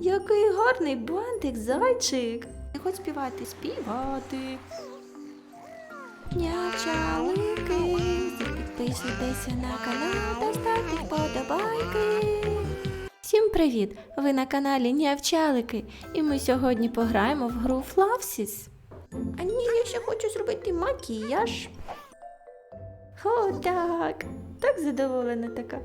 Який гарний бантик, зайчик. Ти хоч співати, співати. Нявчалики, підписуйтеся на канал та ставте вподобайки. Всім привіт! Ви на каналі Нявчалики, і ми сьогодні пограємо в гру Флавсіс. А ні, я ще хочу зробити макіяж. О, так, так задоволена така.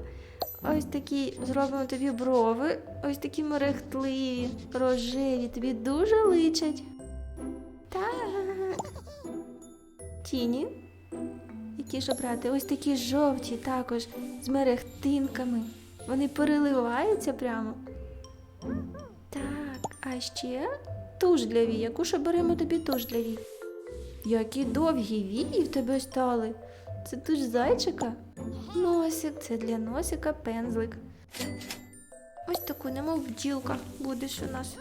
Ось такі зробимо тобі брови, ось такі мерехтливі, рожеві, тобі дуже личать. Так. Тіні. Які ж обрати? Ось такі жовті також з мерехтинками. Вони переливаються прямо. Так, а ще туш для вій. Яку ж оберемо тобі туш для вій? Які довгі вії в тебе стали. Це туш зайчика? Носик, це для носика пензлик. Ось таку, немов бджілка будеш у нас.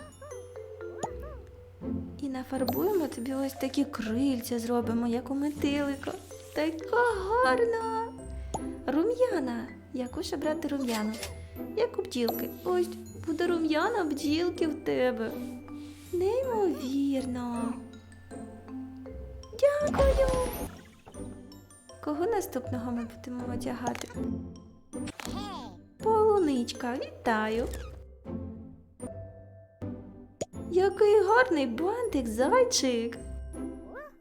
І нафарбуємо тобі ось такі крильця зробимо, як у метелика. Така гарна. Рум'яна. Яку ще брати рум'яну? Як у бджілки. Ось буде рум'яна бджілки в тебе. Неймовірно. Дякую. Кого наступного ми будемо одягати? Полуничка, вітаю. Який гарний бантик, зайчик.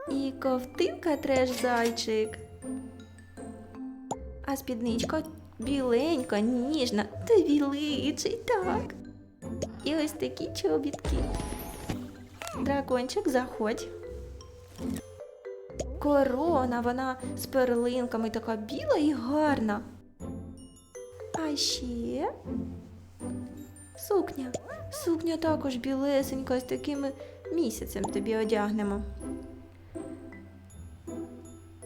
І ковтинка треш зайчик. А спідничка біленька, ніжна, та личить, так. І ось такі чобітки. Дракончик, заходь. Корона, вона з перлинками така біла і гарна. А ще сукня. Сукня також білесенька, з такими місяцем тобі одягнемо.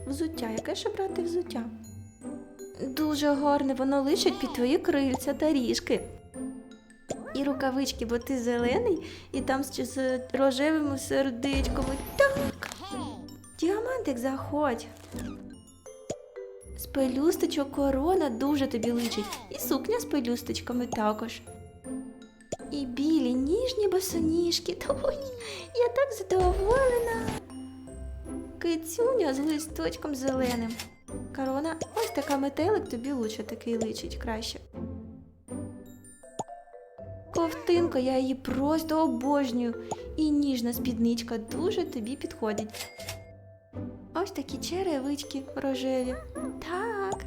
Взуття, яке ще брати взуття? Дуже гарне, воно лишить під твої крильця та ріжки. І рукавички, бо ти зелений, і там з, рожевими сердечками. Так. Діамантик, заходь. З пелюсточок корона дуже тобі личить. І сукня з пелюсточками також. І білі ніжні босоніжки. Ой, я так задоволена. Кицюня з листочком зеленим. Корона, ось така метелик тобі лучше такий личить краще. Ковтинка, я її просто обожнюю. І ніжна спідничка дуже тобі підходить. Ось такі черевички рожеві. Так.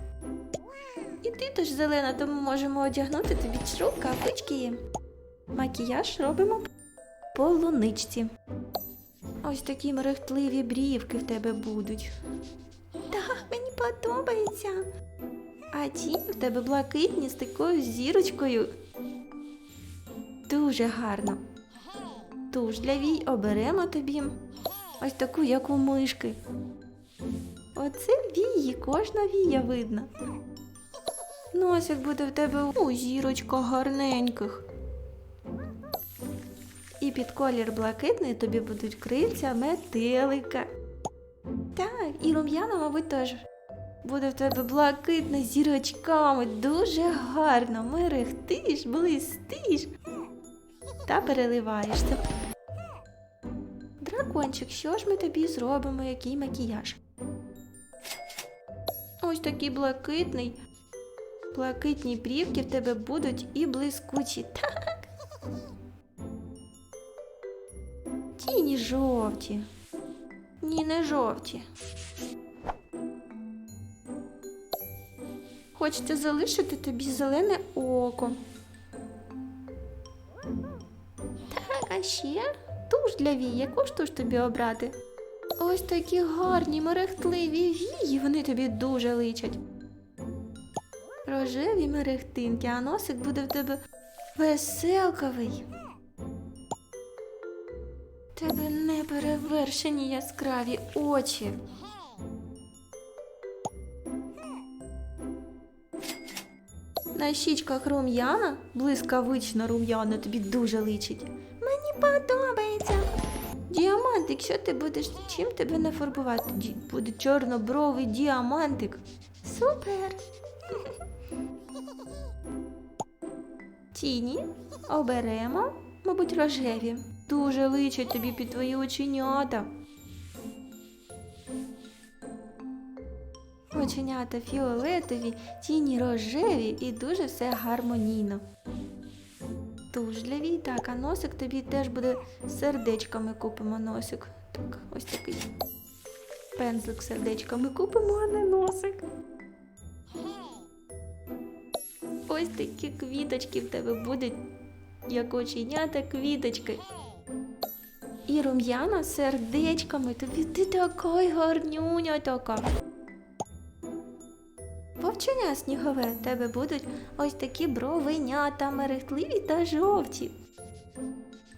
І ти теж зелена, тому можемо одягнути тобі рукавички. Макіяж робимо по луничці. Ось такі мерехтливі брівки в тебе будуть. Так, мені подобається. А ті в тебе блакитні з такою зірочкою. Дуже гарно. Туш для вій оберемо тобі. Ось таку, як у мишки. Оце вії, кожна вія видно. Носик буде в тебе у зірочках гарненьких. І під колір блакитний тобі будуть крильця метелика. Так, і рум'яна, мабуть, теж. Буде в тебе блакитна з зірочками, дуже гарно. Мерехтиш, блистиш та переливаєшся. Дракончик, що ж ми тобі зробимо, який макіяж? Ось такий блакитний. Блакитні брівки в тебе будуть і блискучі. Так. Тіні жовті. Ні, не жовті. Хочеться залишити тобі зелене око. Так, а ще туш для вій. Яку ж туш тобі обрати? Ось такі гарні, мерехтливі вії, вони тобі дуже личать. Рожеві мерехтинки, а носик буде в тебе веселковий. Тебе неперевершені яскраві очі. На щічках рум'яна, блискавично рум'яна, тобі дуже личить. Мені подобається. Діамантик, що ти будеш? Чим тебе нафарбувати? Ді- Буде чорнобровий діамантик. Супер. Тіні оберемо Мабуть, рожеві. Дуже личать тобі під твої оченята. Оченята фіолетові, тіні рожеві і дуже все гармонійно. Туш так, а носик тобі теж буде сердечками купимо носик. Так, ось такий. Пензлик сердечками купимо, а не носик. Ось такі квіточки в тебе будуть, як оченята квіточки. І рум'яна сердечками. Тобі ти такий гарнюня така. Вовченя снігове, в тебе будуть ось такі бровенята, мерехтливі та жовті.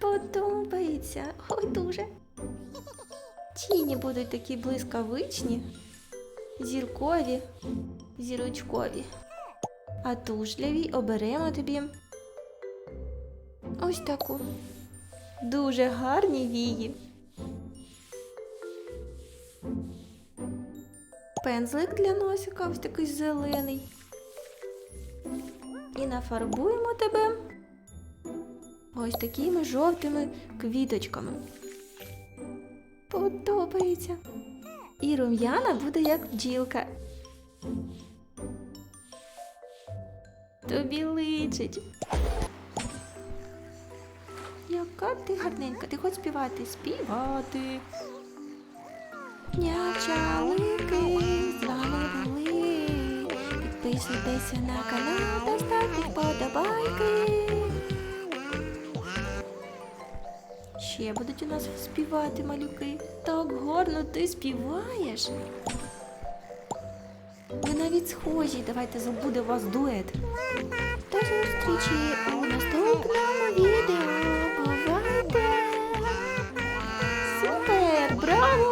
Подобається, ой дуже. Тіні будуть такі блискавичні, зіркові, зірочкові. А тужляві оберемо тобі ось таку. Дуже гарні вії. Пензлик для носика ось такий зелений. І нафарбуємо тебе ось такими жовтими квіточками. Подобається. І рум'яна буде як бджілка. Тобі личить. Яка ти гарненька, ти хоч співати? Співати. Нявчалики, з вами були. Підписуйтеся на канал та ставте вподобайки. Ще будуть у нас співати малюки. Так гарно ти співаєш. Ви навіть схожі, давайте забуде вас дует. До зустрічі у наступному відео. Бувайте! Супер! Браво!